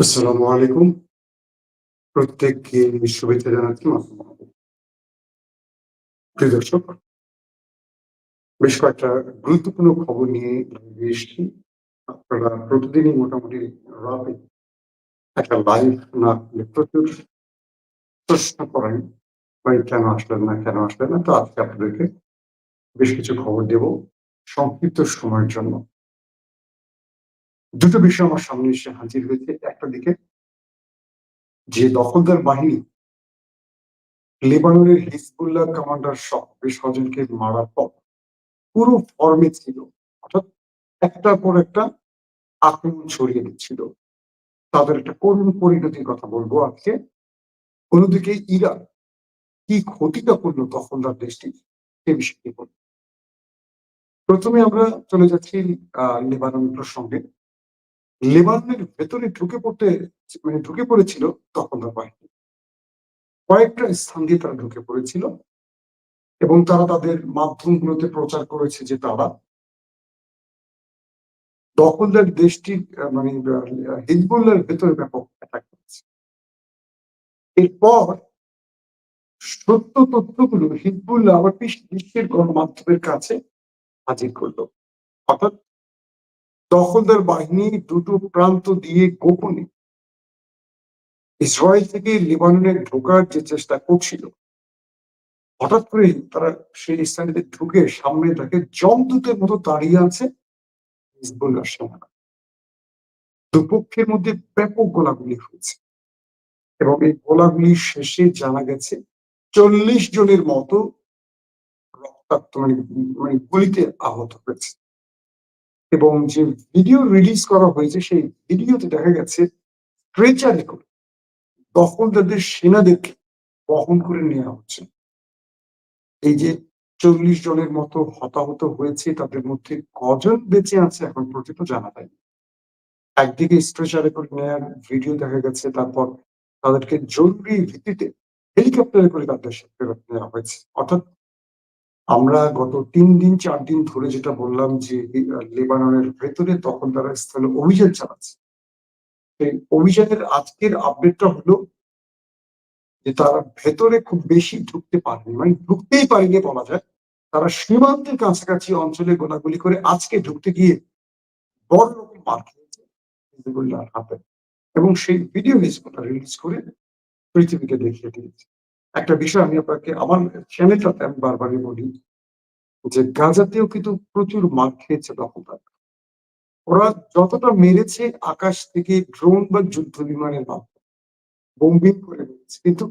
আসসালামু আলাইকুম। প্রত্যেককে শুভেচ্ছা জানাচ্ছি প্রিয় দর্শক, বেশ কয়েকটা গুরুত্বপূর্ণ খবর নিয়ে এসেছি। আপনারা প্রতিদিনই মোটামুটি রাতে একটা লাইভ না প্রচুর প্রশ্ন করেন, ভাই কেন আসলেন না, কেন আসলেন না? তো আজকে আপনাদেরকে বেশ কিছু খবর দেব সংক্ষিপ্ত সময়ের জন্য। দুটো বিষয় আমার সামনে এসে হাজির হয়েছে। একটা দিকে, যে দখলদার বাহিনী লেবাননের হিজবুল্লাহ কমান্ডার সহ বেশ কজনকে মারার পর পুরো ফর্মে ছিল, অর্থাৎ একটার পর একটা আক্রমণ ছড়িয়ে দিচ্ছিল। তাদের একটা করুণ পরিণতির কথা বলব আজকে। অন্যদিকে ইরান কি ক্ষতিটা করল দখলদার দেশটি, সে বিষয়টি বলব? প্রথমে আমরা চলে যাচ্ছি লেবানন প্রসঙ্গে। লেবাননের ভেতরে ঢুকে পড়তে মানে ঢুকে পড়েছিল দখলদার বাহিনী কয়েকটা স্থান দিয়ে তারা ঢুকে পড়েছিল এবং তারা তাদের মাধ্যমগুলোতে প্রচার করেছে যে তারা দখলদার দেশটির আহ, মানে হিজবুল্লার ভেতরে ব্যাপক অ্যাটাক করেছে। এরপর সত্য তথ্যগুলো হিজবুল্লাহ আবার বিশ্বের গণমাধ্যমের কাছে হাজির করল। অর্থাৎ দখলদার বাহিনী দুটো প্রান্ত দিয়ে গোপনে ইসরায়েল থেকে লেবাননে ঢোকার যে চেষ্টা করছিল, হঠাৎ করে তারা সেই স্থানে ঢুকে সামনে তাকে জমদূতের মতো দাঁড়িয়ে আছে হিজবুল্লাহ সেনারা দুপক্ষের মধ্যে ব্যাপক গোলাগুলি হয়েছে এবং এই গোলাগুলি শেষে জানা গেছে চল্লিশ জনের মতো রক্তাক্ত মানে মানে গুলিতে আহত হয়েছে। এবং যে ভিডিও রিলিজ করা হয়েছে, সেই ভিডিওতে দেখা গেছে স্ট্রেচারে করে দখলদারদের সেনাদেরকে বহন করে নেওয়া হচ্ছে। এই যে চল্লিশ জনের মতো হতাহত হয়েছে, তাদের মধ্যে কজন বেঁচে আছে এখন পর্যন্ত জানা যায়নি একদিকে স্ট্রেচারে করে নেওয়ার ভিডিও দেখা গেছে, তারপর তাদেরকে জরুরি ভিত্তিতে হেলিকপ্টারে করে তাদের ফেরত নেওয়া হয়েছে। অর্থাৎ আমরা গত তিন দিন, চার দিন ধরে যেটা বললাম যে লেবাননের ভেতরে তখন তারা স্থলে অভিযান চালাচ্ছে। সেই অভিযানের আজকের আপডেটটা হলো যে, তারা ভেতরে খুব বেশি ঢুকতে পারেনি। মানে ঢুকতেই পারেনি বলা যায়। তারা সীমান্তের কাছাকাছি অঞ্চলে গোলাগুলি করে আজকে ঢুকতে গিয়ে বড় রকম মার খেয়েছে, হিজবুল্লাহর হাতে। এবং সেই ভিডিও হিজবুল্লাহ রিলিজ করে পৃথিবীকে দেখিয়ে দিয়েছে। একটা বিষয় আমি আপনাকে, আমার চ্যানেলটাতে আমি বারবারই বলি যে গাজাতেও কিন্তু প্রচুর মার খেয়েছে দখলদার। ওরা যতটা মেরেছে আকাশ থেকে ড্রোন বা যুদ্ধ বিমানের মাধ্যমে বোম্বিং করে মেরেছে। কিন্তু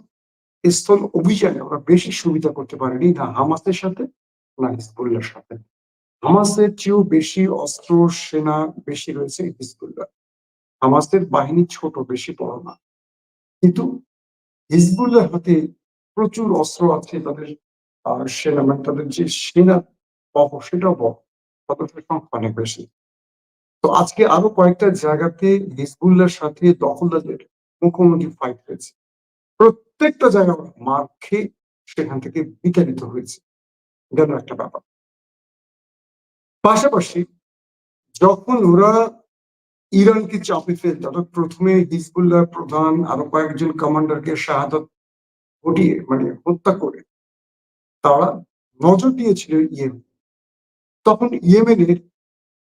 স্থল অভিযানে ওরা বেশি সুবিধা করতে পারেনি না হামাসের সাথে, না হিজবুল্লাহর সাথে। হামাসের চেয়েও বেশি অস্ত্র, সেনা বেশি রয়েছে হিজবুল্লাহ। হামাসের বাহিনী ছোট, বেশি বড় না। কিন্তু হিজবুল্লাহ হাতে প্রচুর অস্ত্র আছে তাদের সেনা মানে তাদের যে সেনা বহ, সেটাও বহ সদস্য সংখ্যা অনেক বেশি। তো আজকে আরও কয়েকটা জায়গাতে হিজবুল্লাহর সাথে দখলদারদের মুখোমুখি ফাইট হয়েছে। প্রত্যেকটা জায়গা মার সেখান থেকে বিতাড়িত হয়েছে। গেল একটা ব্যাপার। পাশাপাশি যখন ওরা ইরানকে চাপে ফেলত, অর্থাৎ প্রথমে হিজবুল্লাহ প্রধান আরও কয়েকজন কমান্ডারকে শাহাদত ঘটিয়ে মানে হত্যা করে তারা নজর দিয়েছিল ইয়েমেন। তখন ইয়েমেনের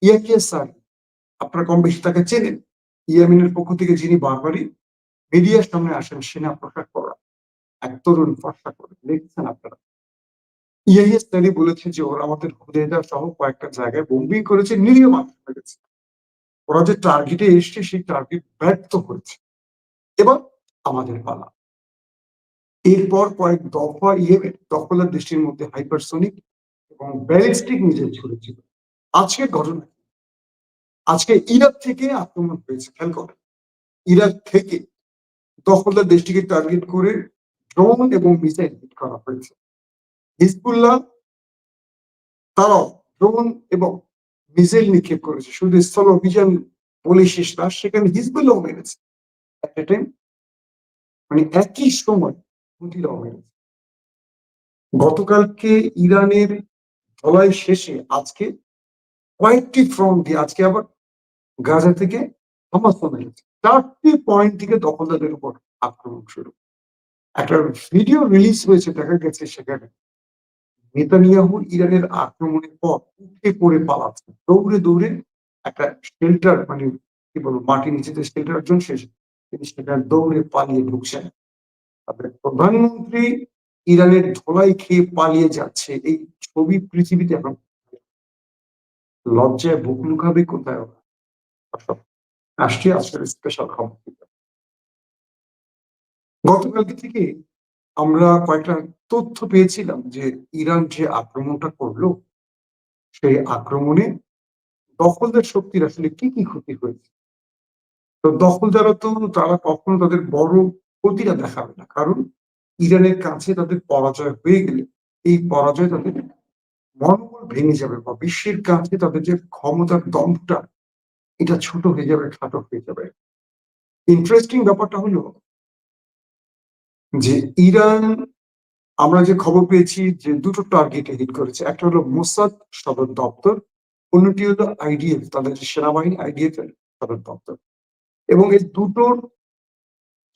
ইয়াকিয়া সারি, আপনারা কম বেশি তাকে চেনেন, ইয়েমেনের পক্ষ থেকে যিনি বারবারই মিডিয়ার সামনে আসেন, সেনা পোশাক করা, এক তরুণ ফর্সা করে। দেখছেন আপনারা? ইয়াহিয়া সারি বলেছে যে, ওরা আমাদের হুদেদা সহ কয়েকটা জায়গায় বোম্বিং করেছে, নিরীহ মানুষ গেছে ওরা যে টার্গেটে এসছে, সেই টার্গেট ব্যর্থ হয়েছে। এবার আমাদের পালা। এরপর কয়েক দফা ইয়েমেন দখলার দৃষ্টির মধ্যে হাইপারসোনিক এবং ব্যালিস্টিক মিসাইল ছুড়েছিল। আজকের ঘটনা আজকে ইরাক থেকে আক্রমণ হয়েছে, খেয়াল করেন ইরাক থেকে দখলদার দেশটিকে টার্গেট করে ড্রোন এবং মিসাইল হিট করা হয়েছে। হিজবুল্লাহ তারাও ড্রোন এবং মিসাইল নিক্ষেপ করেছে। শুধু স্থল অভিযান বলে শেষ না, সেখানে হিজবুল্লাহ মেরেছে। মানে একই সময় হুতিরাও মেরেছে গতকালকে ইরানের ধলাই শেষে আজকে কয়েকটি ফ্রন্ট দিয়ে আজকে আবার গাজা থেকে মেরেছে চারটি পয়েন্ট থেকে দখলদারদের উপর আক্রমণ শুরু। একটা ভিডিও রিলিজ হয়েছে, দেখা গেছে সেখানে। নেতানিয়াহু ইরানের আক্রমণের পর উঠে পড়ে পালাচ্ছে। দৌড়ে দৌড়ে একটা শেল্টার মানে কি বলব, মাটির নিচে যে শেল্টার একজন শেষ। তিনি সেখানে দৌড়ে পালিয়ে ঢুকছেন। তারপরে প্রধানমন্ত্রী ইরানের ধোলাই খেয়ে পালিয়ে যাচ্ছে। এই ছবি পৃথিবীতে এখন লজ্জায় বুক লুকাবে কোথায় ওরা? আসছি আজকের স্পেশাল খবর গতকালকে থেকে আমরা কয়েকটা তথ্য পেয়েছিলাম যে ইরান যে আক্রমণটা করল, সেই আক্রমণে দখলদার শক্তির আসলে কি কি ক্ষতি হয়েছে? তো দখলদারা তো, তারা কখনো তাদের বড় ক্ষতিটা দেখাবে না। কারণ ইরানের কাছে তাদের পরাজয় হয়ে গেলে এই পরাজয় তাদের মনোবল ভেঙে যাবে বা বিশ্বের কাছে তাদের যে ক্ষমতার দম্ভটা এটা ছোট হয়ে যাবে, খাটো হয়ে যাবে। ইন্টারেস্টিং ব্যাপারটা হলো যে ইরান, আমরা যে খবর পেয়েছি যে দুটো টার্গেটে হিট করেছে। একটা হলো মোসাদ সদর দপ্তর, অন্যটি হলো আইডিএফ, তাদের সেনাবাহিনী, আইডিএফ এর সদর দপ্তর। এবং এই দুটোর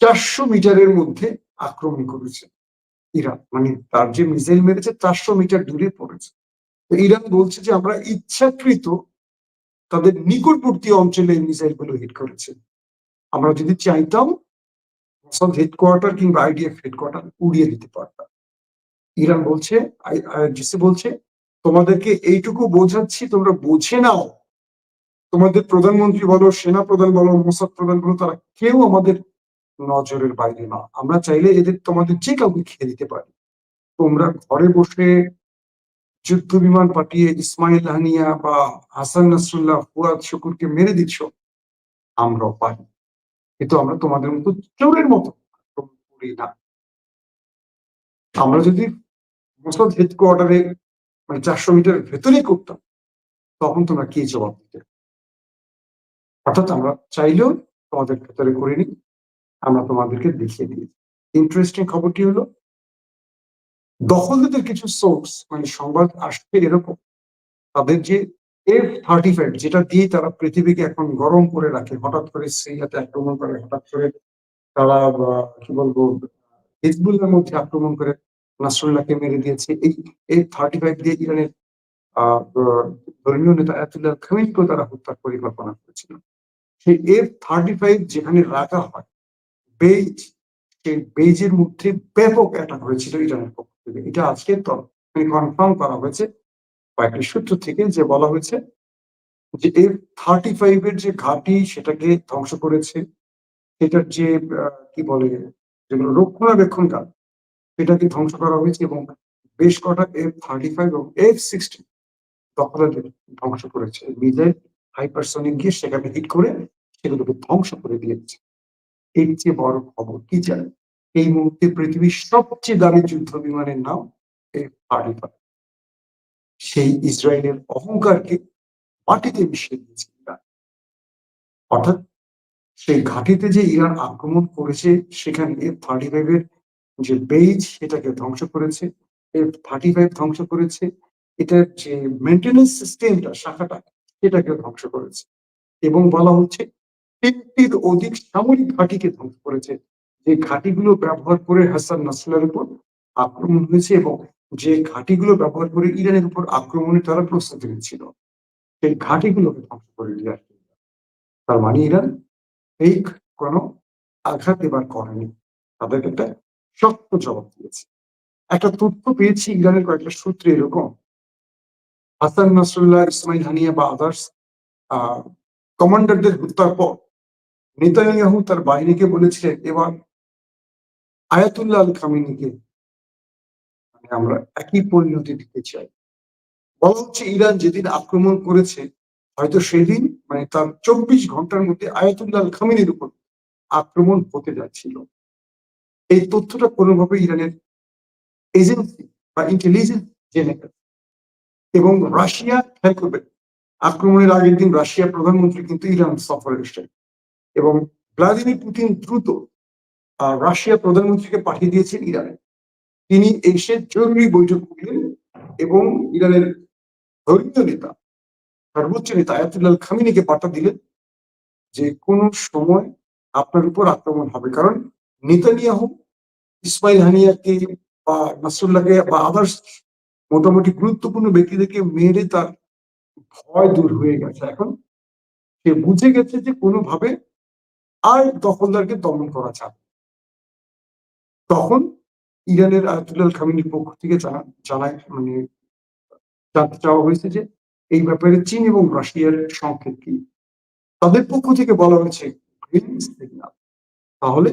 চারশো মিটারের মধ্যে আক্রমণ করেছে ইরান। মানে তার যে মিসাইল মেরেছে, চারশো মিটার দূরে পড়েছে। তো ইরান বলছে যে, আমরা ইচ্ছাকৃত তাদের নিকটবর্তী অঞ্চলে মিসাইলগুলো হিট করেছে। আমরা যদি চাইতাম মোসাদ হেডকোয়ার্টার কিংবা আইডিএফ হেডকোয়ার্টার উড়িয়ে দিতে পারতাম। ইরান বলছে জিসি বলছে, তোমাদেরকে এইটুকু বোঝাচ্ছি, তোমরা বুঝে নাও। তোমাদের প্রধানমন্ত্রী বলো সেনা প্রধান বলো, মোসাদ প্রধান বলো, তারা কেউ আমাদের নজরের বাইরে না। আমরা চাইলে এদের তোমাদের যে কাউকে খেয়ে দিতে পারি। তোমরা ঘরে বসে যুদ্ধ বিমান পাঠিয়ে ইসমাইল হানিয়া বা হাসান নাসরুল্লাহ ফুয়াদ শুকুরকে মেরে দিচ্ছ, আমরাও পারি। কিন্তু আমরা তোমাদের মতো চোরের মতো করি না। আমরা যদি মোসাদ হেডকোয়ার্টারে মানে চারশো মিটারের ভেতরেই করতাম, তখন তোমরা কি জবাব দিতে? অর্থাৎ আমরা চাইলেও তোমাদের ভেতরে করে নিই আমরা তোমাদেরকে দেখিয়ে দিয়েছি ইন্টারেস্টিং খবরটি হলো, দখলদারদের কিছু সোর্স মানে সংবাদ আসছে এরকম, তাদের যে এফ থার্টি ফাইভ যেটা দিয়ে তারা পৃথিবীকে এখন গরম করে রাখে, হঠাৎ করে সিরিয়াতে আক্রমণ করে, হঠাৎ করে তারা কি বলব হিজবুল্লার মধ্যে আক্রমণ করে, নাসরুল্লাহকে মেরে দিয়েছে। এই এফ থার্টি ফাইভ দিয়ে ইরানের ধর্মীয় নেতা আয়াতুল্লাহ খামিনকেও তারা হত্যার পরিকল্পনা করেছিল। সেই এফ থার্টি ফাইভ যেখানে রাখা হয় বেইজ সেই বেইজের মধ্যে ব্যাপক অ্যাটাক হয়েছিল ইরানের পক্ষ থেকে। এটা আজকে কনফার্ম করা হয়েছে কয়েকটি সূত্র থেকে যে বলা হয়েছে যে এফ থার্টি ফাইভ এর যে ঘাঁটি সেটাকে ধ্বংস করেছে। সেটার যে কি বলে, যেগুলো রক্ষণাবেক্ষণ কাজ, সেটাকে ধ্বংস করা হয়েছে এবং বেশ কটা এফ থার্টি ফাইভ এবং এফ সিক্সটি দখলাদের ধ্বংস করেছে। মিজাইল হাইপারসনিক গিয়ে সেখানে হিট করে সেগুলোকে ধ্বংস করে দিয়েছে। এর চেয়ে বড় খবর কি চাই এই মুহূর্তে পৃথিবীর সবচেয়ে দামি যুদ্ধ বিমানের নাম ফাইভ সেই ইসরায়েলের অহংকারকে মাটিতে মিশিয়ে দিয়েছে ইরান। অর্থাৎ সেই ঘাটিতে যে ইরান আক্রমণ করেছে, সেখানে এফ থার্টি ফাইভ এর যে বেজ সেটাকে ধ্বংস করেছে এফ থার্টি ফাইভ ধ্বংস করেছে, এটার যে মেনটেন্যান্স সিস্টেমটা শাখাটা, সেটাকে ধ্বংস করেছে। এবং বলা হচ্ছে তিনটির অধিক সামরিক ঘাঁটিকে ধ্বংস করেছে। যে ঘাঁটিগুলো ব্যবহার করে হাসান নাসলার উপর আক্রমণ হয়েছে এবং যে ঘাঁটিগুলো ব্যবহার করে ইরানের উপর আক্রমণে তারা প্রস্তুতি নিচ্ছিল, সেই ঘাঁটিগুলোকে ধ্বংস করে তার মানে ইরান এই কোনো আঘাত এবার করেনি। তাদেরকে একটা শক্ত জবাব দিয়েছে। একটা তথ্য পেয়েছি ইরানের কয়েকটা সূত্রে এরকম। হাসান নাসরুল্লাহ, ইসমাইল হানিয়া বা আদার্স আহ কমান্ডারদের হত্যার পর নেতানিয়াহু তার বাহিনীকে বলেছিলেন এবার আয়াতুল্লাহ আল খামিনিকে মানে আমরা একই পরিণতি দিতে চাই। বলা হচ্ছে ইরান যেদিন আক্রমণ করেছে, হয়তো সেদিন মানে তার চব্বিশ ঘণ্টার মধ্যে আয়াতুল্লাহ আল খামিনির উপর আক্রমণ হতে যাচ্ছিল। এই তথ্যটা কোনোভাবে ইরানের এজেন্সি বা ইন্টেলিজেন্স জেনে এবং রাশিয়া খেয়াল করবেন আক্রমণের আগের দিন রাশিয়া প্রধানমন্ত্রী কিন্তু ইরান সফরে এসেছেন। এবং ভ্লাদিমির পুতিন দ্রুত রাশিয়া প্রধানমন্ত্রীকে পাঠিয়ে দিয়েছেন ইরানে। তিনি এসে জরুরি বৈঠক করলেন এবং ইরানের ধর্মীয় নেতা, সর্বোচ্চ নেতা আয়াতুল্লাহ খামিনিকে বার্তা দিলেন যে কোনো সময় আপনার উপর আক্রমণ হবে। কারণ নেতানিয়াহু, ইসমাইল হানিয়াকে বা নাসরুল্লাহকে বা আদার্স মোটামুটি গুরুত্বপূর্ণ ব্যক্তিদেরকে মেরে তার ভয় দূর হয়ে গেছে। এখন সে বুঝে গেছে যে কোনোভাবে আর দখলদারকে দমন করা যাবে তখন ইরানের আয়াতুল্লাহ খামিনীর পক্ষ থেকে জানা, জানায় মানে জানতে চাওয়া হয়েছে যে এই ব্যাপারে চীন এবং রাশিয়ার সংকেত কি। তাদের পক্ষ থেকে বলা হয়েছে তাহলে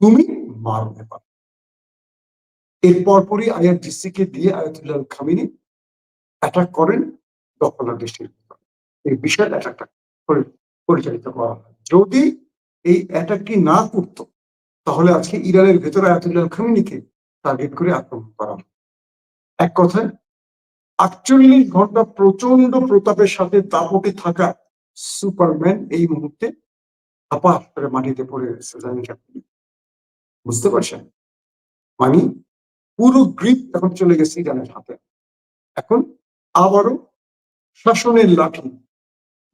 তুমি মারো ব্যাপার এর পরপরই আইআরজিসি কে দিয়ে আয়াতুল্লাহ খামিনী অ্যাটাক করেন দখলদার দেশটির। এই বিশাল অ্যাটাকটা পরিচালিত করা হয়। যদি এই অ্যাটাকটি না করত, তাহলে আজকে ইরানের ভেতরে আয়াতুল্লাহ খামিনিকে টার্গেট করে আক্রমণ করা। এক কথায়, আটচল্লিশ ঘণ্টা প্রচণ্ড প্রতাপের সাথে দাপটে থাকা সুপারম্যান এই মুহূর্তে হাপা করে মাটিতে পড়ে গেছে জানেন? বুঝতে পারছেন মানে পুরো গ্রিপ এখন চলে গেছে ইরানের হাতে এখন আবারও শাসনের লাঠি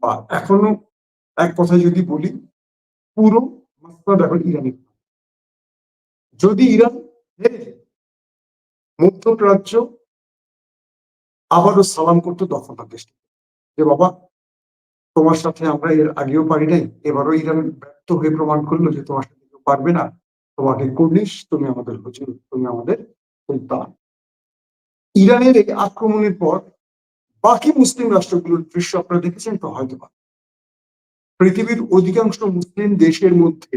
বা এখনও এক কথায় যদি বলি পুরো মাসনদ এখন ইরানি যদি ইরান হেরে মধ্যপ্রাচ্য আবারও সালাম করতো দখলদার দেশটি যে বাবা, তোমার সাথে আমরা এর আগেও পারি নাই, এবারও ইরান ব্যর্থ হয়ে প্রমাণ করল যে তোমার সাথে কেউ পারবে না। তোমাকে কুর্নিশ, তুমি আমাদের হুজুর, তুমি আমাদের ইরানের এই আক্রমণের পর বাকি মুসলিম রাষ্ট্রগুলোর দৃশ্য আপনারা দেখেছেন, তো হয়তো বা। পৃথিবীর অধিকাংশ মুসলিম দেশের মধ্যে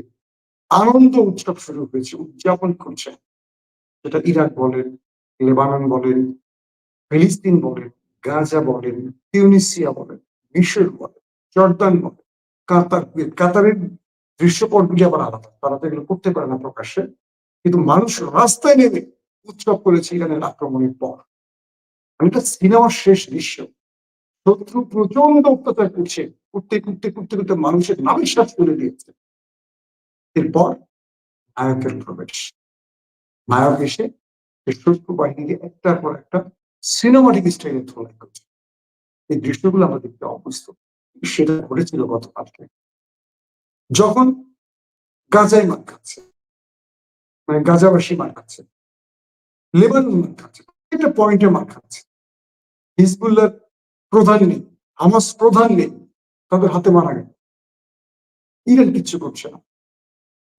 আনন্দ উৎসব শুরু হয়েছে, উদযাপন করছে। সেটা ইরাক বলেন, লেবানন বলেন, ফিলিস্তিন বলেন, গাজা বলেন, তিউনিসিয়া বলেন, মিশর বলেন, জর্দান বলেন, কাতার, কাতারের দৃশ্যপটগুলি আবার আলাদা। তারা তো এগুলো করতে পারে না প্রকাশ্যে। কিন্তু মানুষ রাস্তায় নেমে উৎসব করেছে ইরানের আক্রমণের পর। এটা সিনেমার শেষ দৃশ্য। শত্রু প্রচণ্ড অত্যাচার করছে করতে করতে করতে করতে মানুষের নাবিশ্বাস করে দিয়েছে। এরপর নায়কের প্রবেশ। নায়ক এসে শত্রু বাহিনীকে একটার পর একটা সিনেমাটিক স্টাইলে ধোলাই করছে এই দৃশ্যগুলো আমরা দেখতে অভ্যস্ত। সেটা ঘটেছিল গতকালকে। যখন গাজায় মার খাচ্ছে মানে গাজাবাসী মার খাচ্ছে, লেবানন মার খাচ্ছে একটা পয়েন্টে মার খাচ্ছে। হিজবুল্লাহ প্রধান নেই, হামাস প্রধান নেই। তাদের হাতে মারা গেল। ইরান কিচ্ছু করছে না।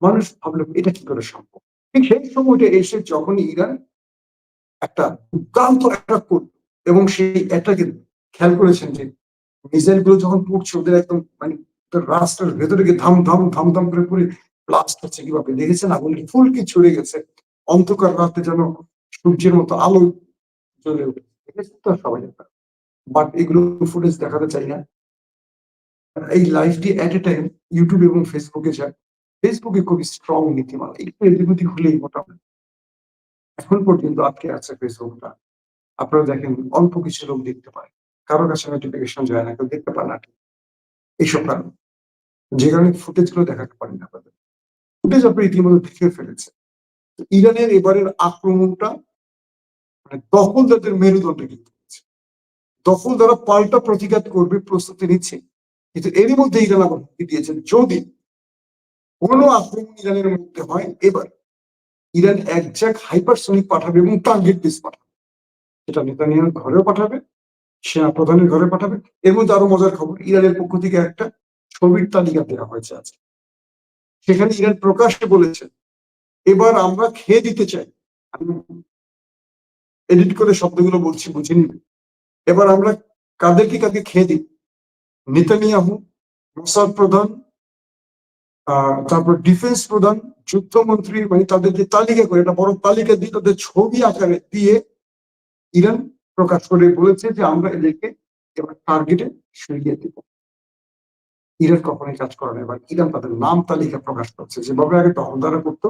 মানুষ ভাবলো, এটা কি করে সম্ভব? ঠিক সেই সময়টা এসে যখন ইরান একটা দুর্দান্ত অ্যাটাক করল এবং সেই অ্যাটাকে খেয়াল করেছেন যে মিসাইলগুলো যখন পড়ছে, ওদের একদম মানে তোর রাস্তার ভেতরে গিয়ে ধাম ধাম ধাম ধাম করে পড়ে ব্লাস্ট হচ্ছে কীভাবে? দেখেছেন? আগুন ফুলকি ছড়ে গেছে? অন্ধকার রাতে যেন সূর্যের মতো আলো জ্বলে উঠে দেখেছেন তো সবাই বাট এগুলো ফুটেজ দেখাতে চাই না। এই লাইভটি এট এ টাইম ইউটিউব এবং ফেসবুকে যায়। ফেসবুকে খুবই স্ট্রং নীতিমালা। একটু এদিক হলেই মোটামুটি। এখন পর্যন্ত আটকে আছে ফেসবুকটা আপনারা দেখেন, অল্প কিছু লোক দেখতে পায়। কারও কাছে নোটিফিকেশন যায় না, কেউ দেখতে পায় না। এইসব কারণ। যে কারণে ফুটেজগুলো দেখাতে পারেন না আপনাদের। ফুটেজ আপনি ইতিমধ্যে দেখে ফেলেছে ইরানের এবারের আক্রমণটা মানে দখলদারদের মেরুদণ্ড কিন্তু হয়েছে। দখলদাররা পাল্টা প্রতিঘাত করবে, প্রস্তুতি নিচ্ছে। কিন্তু এরই মধ্যে ইরান আবার হুমকি দিয়েছে যদি কোনো আক্রমণ ইরানের মধ্যে হয়, এবার ইরান একজাক হাইপারসনিক পাঠাবে এবং টার্গেট বেস পাঠাবে। সেটা নেতানিয়ার ঘরেও পাঠাবে সেনা প্রধানের ঘরে পাঠাবে। এর মধ্যে আরও মজার খবর, ইরানের পক্ষ থেকে একটা ছবির তালিকা দেওয়া হয়েছে আজকে। সেখানে ইরান প্রকাশ্যে বলেছে, এবার আমরা খেয়ে দিতে চাই। আমি এডিট করে শব্দগুলো বলছি বুঝে নিবে এবার আমরা কাদেরকে কাকে খেয়ে দিই? নেতানিয়াহু, মোসাদ প্রধান তারপর ডিফেন্স প্রধান, যুদ্ধমন্ত্রী মানে তাদের যে তালিকা করে, একটা বড় তালিকা দিয়ে তাদের ছবি আকারে দিয়ে ইরান প্রকাশ করে বলেছে যে আমরা এদেরকে এবার টার্গেটে সরিয়ে দেব। ইরান কখনোই কাজ করে না। এবার ইরান তাদের নাম তালিকা প্রকাশ করছে। যেভাবে আগে দখলদারা করতো,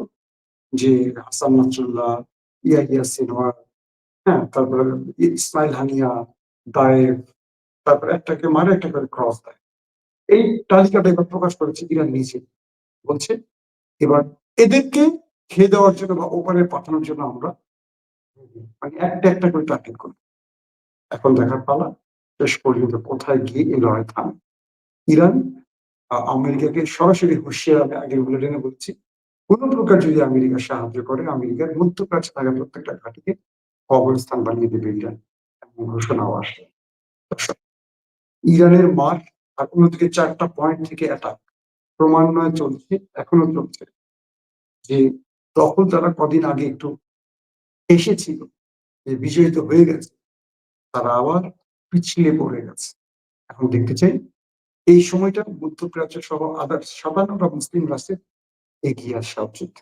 যে হাসান নাসরুল্লাহ ইয়া সিনওয়ার হ্যাঁ তারপরে ইসমাইল হানিয়া দায়েব তারপরে একটাকে মারে একটা করে ক্রস দেয় এই তালিকাটা এবার প্রকাশ করেছে ইরান নিজে বলছে এবার এদেরকে খেয়ে দেওয়ার জন্য বা ওপারে পাঠানোর জন্য আমরা মানে একটা একটা করে টার্গেট করি এখন দেখার পালা শেষ পর্যন্ত কোথায় গিয়ে এই লড়াই থামে ইরান আমেরিকাকে সরাসরি হুঁশিয়ার আমি আগের বুলেটিনে বলেছি। কোন প্রকার যদি আমেরিকা সাহায্য করে, আমেরিকার মধ্যপ্রাচ্যে থাকা প্রত্যেকটা ঘাঁটিকে কবরস্থান বানিয়ে দেবে ইরান। এমন ঘোষণাও আসে। ইরানের মার আর অন্যদিকে ৪ টা পয়েন্ট থেকে অ্যাটাক ক্রমান্বয়ে চলছে, এখনও চলছে। যে তখন তারা কদিন আগে একটু এসেছিল, যে বিজয়িত হয়ে গেছে, তারা আবার পিছলে পড়ে গেছে। এখন দেখতে চাই এই সময়টা মধ্যপ্রাচ্য সহ আদার্স ৫৭ টা মুসলিম রাষ্ট্রের এগিয়ে আসা উচিত।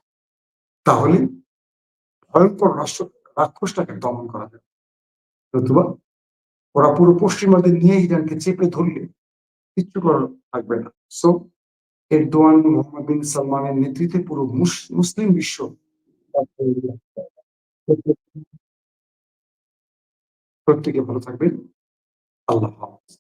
তাহলে ভয়ঙ্কর রাষ্ট্র রাক্ষসটাকে দমন করা যাবে। নতুবা ওরা পুরো পশ্চিমাদের নিয়ে ইরানকে চেপে ধরলে কিচ্ছু করার থাকবে না। সো এরদোয়ান, মোহাম্মদ বিন সালমানের নেতৃত্বে পুরো মুস মুসলিম বিশ্ব প্রত্যেকে ভালো থাকবেন। আল্লাহ হাফেজ।